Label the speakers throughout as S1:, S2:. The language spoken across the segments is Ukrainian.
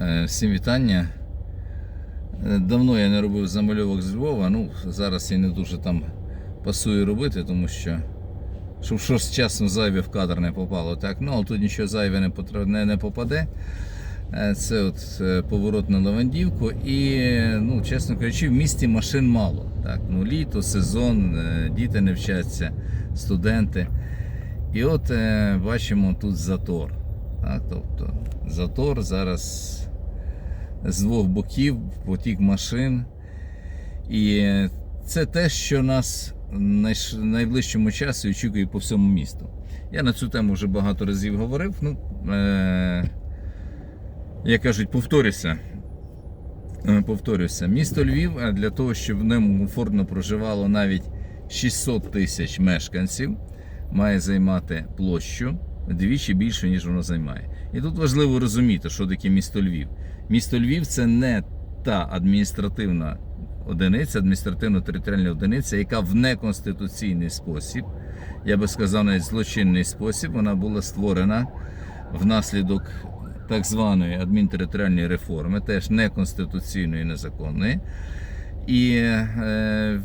S1: Е, Всім вітання. Е, Давно я не робив замальовок з Львова. Ну, зараз я не дуже там пасую робити, тому що щоб щось часом зайве в кадр не попало. Так, ну, але тут нічого зайве не, потра- не, не попаде. Е, Це от поворот на Лавандівку. І, ну, чесно кажучи, в місті машин мало. Так, ну, літо, сезон, діти не вчаться, студенти. І от бачимо тут затор. Так, тобто затор зараз з двох боків, потік машин. І це те, що нас найш- найближчому часі очікує по всьому місту. Я на цю тему вже багато разів говорив. Ну, е- як кажуть, повторюся. Е, Повторюся, місто Львів е, для того, щоб в ньому комфортно проживало навіть 600 тисяч мешканців, має займати площу вдвічі більше, ніж воно займає. І тут важливо розуміти, що таке місто Львів. Місто Львів це не та адміністративна одиниця, адміністративно-територіальна одиниця, яка в неконституційний спосіб, я би сказав, навіть злочинний спосіб, вона була створена внаслідок так званої адмінтериторіальної реформи, теж неконституційної незаконної. І е,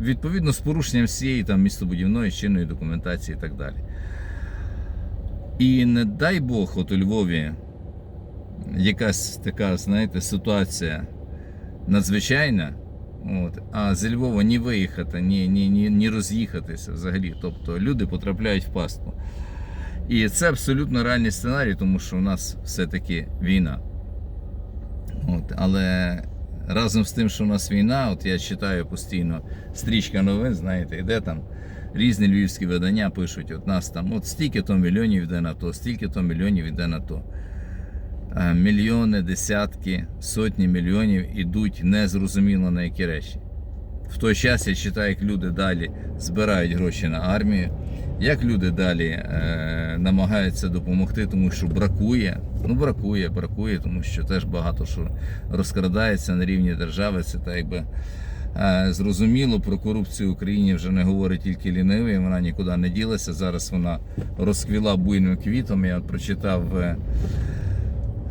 S1: відповідно з порушенням всієї там містобудівної чинної документації і так далі. І не дай Бог, от у Львові якась така, знаєте, ситуація надзвичайна. От, а зі Львова ні виїхати, ні, ні, ні, ні роз'їхатися взагалі. Тобто люди потрапляють в пастку. І це абсолютно реальний сценарій, тому що у нас все-таки війна. От, але разом з тим, що у нас війна, от я читаю постійно стрічка новин, знаєте, де там різні львівські видання пишуть, от нас там от стільки то мільйонів йде на то, стільки то мільйонів йде на то. Мільйони, десятки, сотні мільйонів ідуть незрозуміло на які речі. В той час я читаю, як люди далі збирають гроші на армію, як люди далі е, намагаються допомогти, тому що бракує. Ну, бракує, бракує, тому що теж багато що розкрадається на рівні держави. Це так якби зрозуміло про корупцію в Україні вже не говорить тільки лінивий, вона нікуди не ділася. Зараз вона розквіла буйним квітом. Я прочитав. е,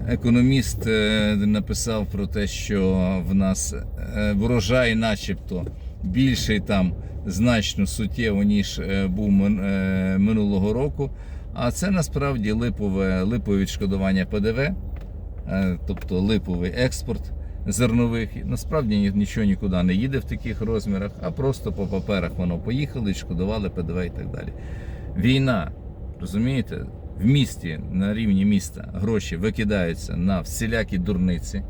S1: Економіст е, написав про те, що в нас е, врожай, начебто, більший там значно суттєво, ніж е, був е, минулого року. А це насправді липове, липове відшкодування ПДВ, е, тобто липовий експорт зернових. Насправді нічого нікуди не їде в таких розмірах, а просто по паперах воно поїхали, відшкодували ПДВ і так далі. Війна, розумієте? в місті на рівні міста гроші викидаються на всілякі дурниці.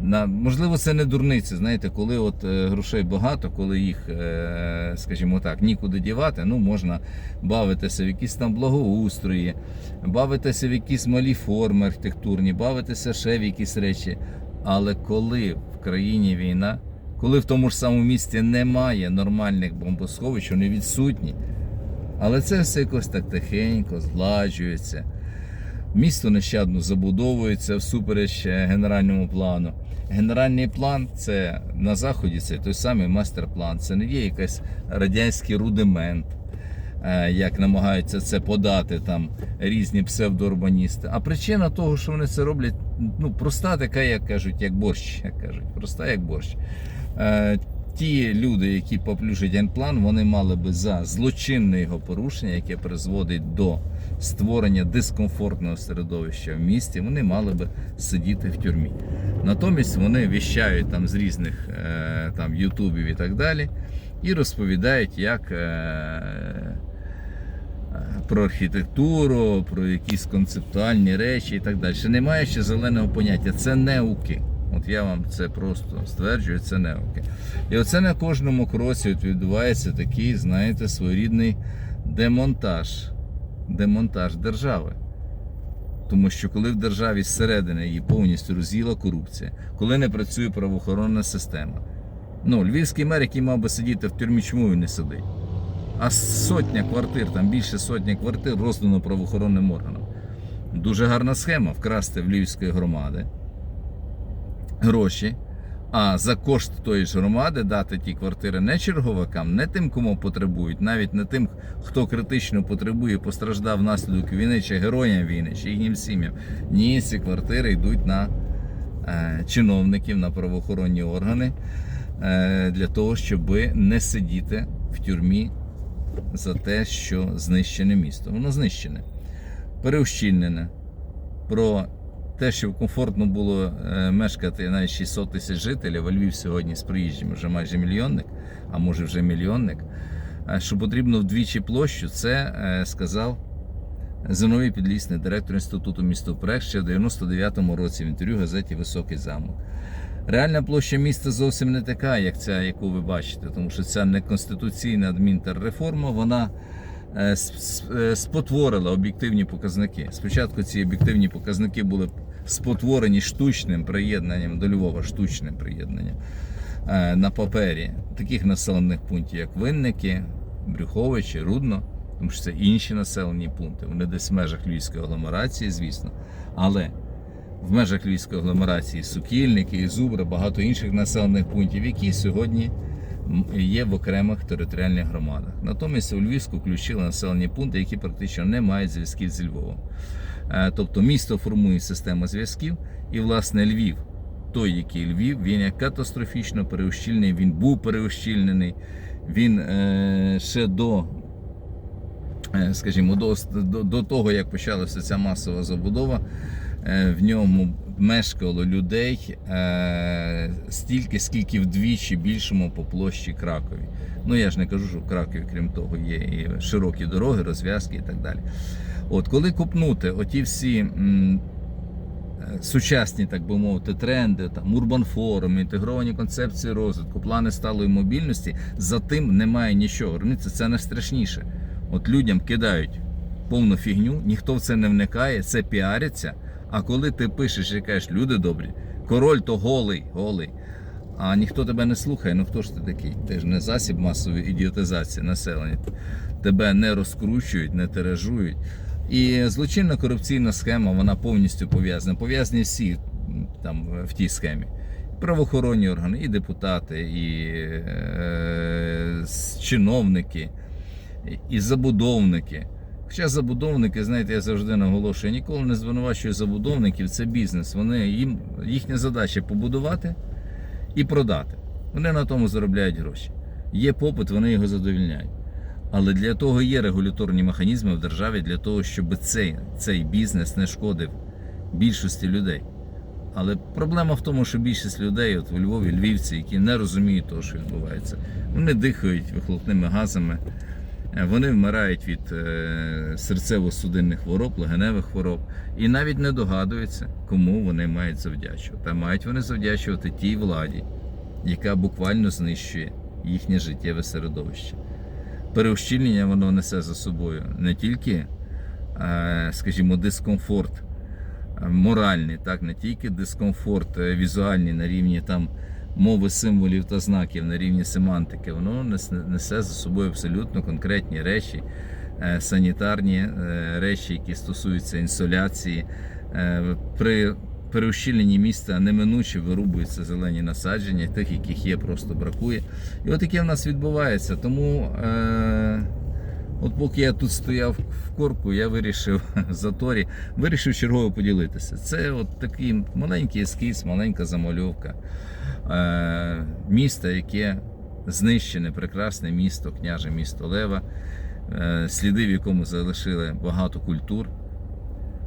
S1: На, можливо, це не дурниці, знаєте, коли от е, грошей багато, коли їх, е, скажімо так, нікуди дівати, ну можна бавитися в якісь там благоустрої, бавитися в якісь малі форми архітектурні, бавитися ще в якісь речі. Але коли в країні війна, коли в тому ж самому місті немає нормальних бомбосховищ, вони відсутні, але це все якось так тихенько, згладжується. Місто нещадно забудовується всупереч е, генеральному плану. Генеральний план це на заході це той самий мастер-план. Це не є якийсь радянський рудимент, як намагаються це подати там різні псевдоурбаністи. А причина того, що вони це роблять, ну проста така, як кажуть, як борщ. Як кажуть, проста як борщ. Е, Ті люди, які поплюжать генплан, вони мали би за злочинне його порушення, яке призводить до створення дискомфортного середовища в місті, вони мали би сидіти в тюрмі. Натомість вони віщають там з різних е, там ютубів і так далі, і розповідають, як. Е, про архітектуру, про якісь концептуальні речі і так далі. Немає ще зеленого поняття. Це неуки. От я вам це просто стверджую, це неуки. І оце на кожному кроці от відбувається такий, знаєте, своєрідний демонтаж. Демонтаж держави. Тому що коли в державі зсередини її повністю роз'їла корупція, коли не працює правоохоронна система. Ну, львівський мер, який мав би сидіти в тюрмі, чому він не сидить? А сотня квартир, там більше сотні квартир роздано правоохоронним органам. Дуже гарна схема вкрасти в Львівської громади гроші, а за кошт тої ж громади дати ті квартири не черговикам, не тим, кому потребують, навіть не тим, хто критично потребує, постраждав внаслідок війни, чи героям війни, чи їхнім сім'ям. Ні, ці квартири йдуть на е, чиновників, на правоохоронні органи для того, щоб не сидіти в тюрмі за те, що знищене місто. Воно знищене, переущільнене. Про те, щоб комфортно було е, мешкати навіть 600 тисяч жителів, а Львів сьогодні з приїжджими вже майже мільйонник, а може вже мільйонник. е, Що потрібно вдвічі площу, це е, сказав Зиновій Підлісний, директор інституту містопроект ще в 99-му році в інтерв'ю газеті Високий замок. Реальна площа міста зовсім не така, як ця, яку ви бачите, тому що ця неконституційна адмінтерреформа, вона е, е, спотворила об'єктивні показники. Спочатку ці об'єктивні показники були спотворені штучним приєднанням до Львова, штучним приєднанням е, на папері таких населених пунктів, як Винники, Брюховичі, Рудно, тому що це інші населені пункти. Вони десь в межах Львівської агломерації, звісно. Але в межах Львівської агломерації Сукільники, і Зубра, багато інших населених пунктів, які сьогодні є в окремих територіальних громадах. Натомість у Львівську включили населені пункти, які практично не мають зв'язків зі Львовом. Е, Тобто місто формує систему зв'язків, і власне Львів, той, який Львів, він є катастрофічно переущільний, він був переущільнений, він е, ще до е, скажімо, до, до, до того, як почалася ця масова забудова, в ньому мешкало людей е, стільки, скільки вдвічі більшому по площі Кракові. Ну я ж не кажу, що в Кракові, крім того, є і широкі дороги, розв'язки і так далі. От коли купнути оті всі. е, Сучасні, так би мовити, тренди, там урбанфорум, інтегровані концепції розвитку, плани сталої мобільності, за тим немає нічого. Це не страшніше. От людям кидають повну фігню, ніхто в це не вникає, це піариться. А коли ти пишеш і кажеш, люди добрі, король то голий, голий. А ніхто тебе не слухає, ну хто ж ти такий? Ти ж не засіб масової ідіотизації населення. Тебе не розкручують, не тиражують. І злочинна корупційна схема, вона повністю пов'язана. Пов'язані всі там в тій схемі. Правоохоронні органи, і депутати, і е, чиновники, і- забудовники. Хоча забудовники, знаєте, я завжди наголошую, ніколи не звинувачую забудовників, це бізнес. Вони, їм, їхня задача побудувати і продати. Вони на тому заробляють гроші. Є попит, вони його задовільняють. Але для того є регуляторні механізми в державі для того, щоб цей, цей бізнес не шкодив більшості людей. Але проблема в тому, що більшість людей, от у Львові, львівці, які не розуміють того, що відбувається, вони дихають вихлопними газами, вони вмирають від е, серцево-судинних хвороб, легеневих хвороб, і навіть не догадуються, кому вони мають завдячувати. А мають вони завдячувати тій владі, яка буквально знищує їхнє життєве середовище. Переущільнення воно несе за собою не тільки, е, скажімо, дискомфорт е, моральний, так, не тільки дискомфорт е, візуальний на рівні там мови символів та знаків, на рівні семантики, воно несе за собою абсолютно конкретні речі, е, санітарні е, речі, які стосуються інсоляції. Е, При переущільненні міста неминуче вирубуються зелені насадження, тих, яких є, просто бракує. І от таке в нас відбувається. Тому, е, от поки я тут стояв в корку, я вирішив в заторі, вирішив чергово поділитися. Це от такий маленький ескіз, маленька замальовка міста, яке знищене, прекрасне місто, княже місто Лева, е, сліди, в якому залишили багато культур.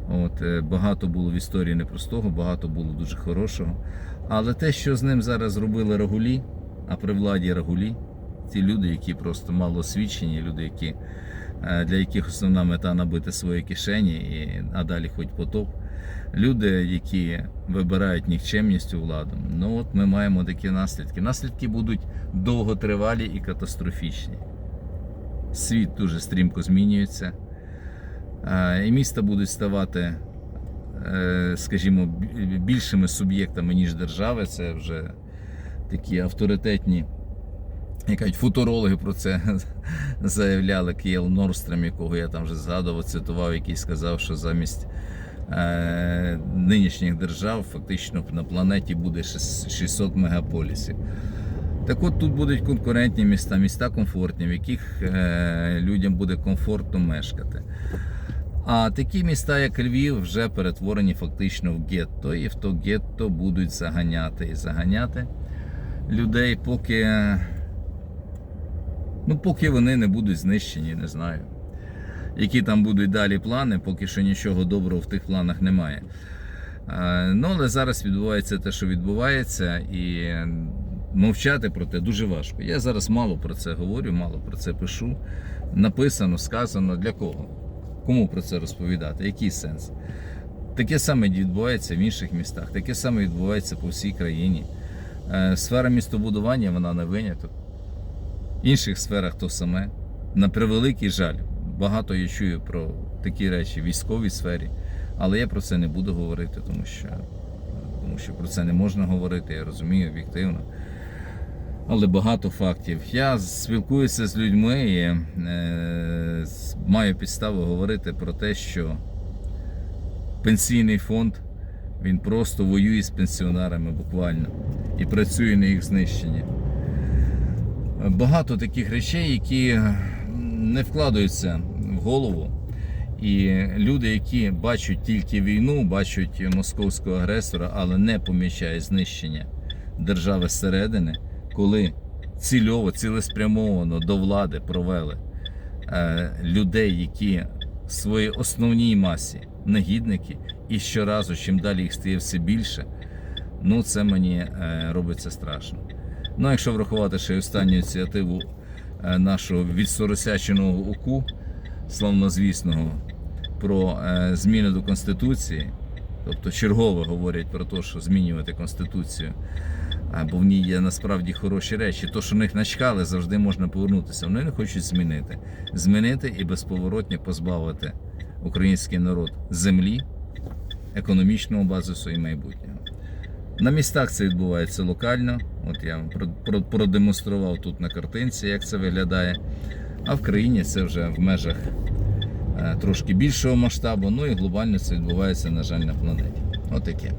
S1: От, е, багато було в історії непростого, багато було дуже хорошого. Але те, що з ним зараз зробили Рагулі, а при владі Рагулі, ті люди, які просто мало освічені, люди, які, е, для яких основна мета набити свої кишені, і, а далі хоч потоп. Люди, які вибирають нікчемність у владу, ну от ми маємо такі наслідки. Наслідки будуть довготривалі і катастрофічні. Світ дуже стрімко змінюється. Е, І міста будуть ставати, е, скажімо, більшими суб'єктами, ніж держави. Це вже такі авторитетні, як кажуть, футурологи про це заявляли. Кіел Норстрем, якого я там вже згадував, цитував, який сказав, що замість нинішніх держав фактично на планеті буде 600 мегаполісів. Так от тут будуть конкурентні міста, міста комфортні, в яких е, людям буде комфортно мешкати. А такі міста, як Львів, вже перетворені фактично в гетто, і в то гетто будуть заганяти і заганяти людей, поки, ну, поки вони не будуть знищені, не знаю. Які там будуть далі плани, поки що нічого доброго в тих планах немає. Е, Ну, але зараз відбувається те, що відбувається, і мовчати про те дуже важко. Я зараз мало про це говорю, мало про це пишу. Написано, сказано для кого? Кому про це розповідати? Який сенс? Таке саме відбувається в інших містах, таке саме відбувається по всій країні. Е, Сфера містобудування вона не виняток. В інших сферах то саме. На превеликий жаль, багато я чую про такі речі в військовій сфері, але я про це не буду говорити, тому що, тому що про це не можна говорити, я розумію об'єктивно. Але багато фактів. Я спілкуюся з людьми і е, маю підставу говорити про те, що пенсійний фонд він просто воює з пенсіонерами буквально і працює на їх знищення. Багато таких речей, які не вкладаються голову. І люди, які бачать тільки війну, бачать московського агресора, але не помічають знищення держави зсередини, коли цільово, цілеспрямовано до влади провели е, людей, які в своїй основній масі негідники, і щоразу, чим далі їх стає все більше, ну це мені е, робиться страшно. Ну, якщо врахувати ще й останню ініціативу е, нашого відсоросяченого УКУ, славнозвісного, про е, зміни до Конституції, тобто чергово говорять про те, що змінювати Конституцію, а, бо в ній є насправді хороші речі. То, що них начкали, завжди можна повернутися. Вони не хочуть змінити. Змінити і безповоротно позбавити український народ землі, економічного базису і майбутнього. На містах це відбувається локально. От я вам про- про- продемонстрував тут на картинці, як це виглядає. А в країні це вже в межах е, трошки більшого масштабу. Ну і глобально це відбувається, на жаль, на планеті. Отаке.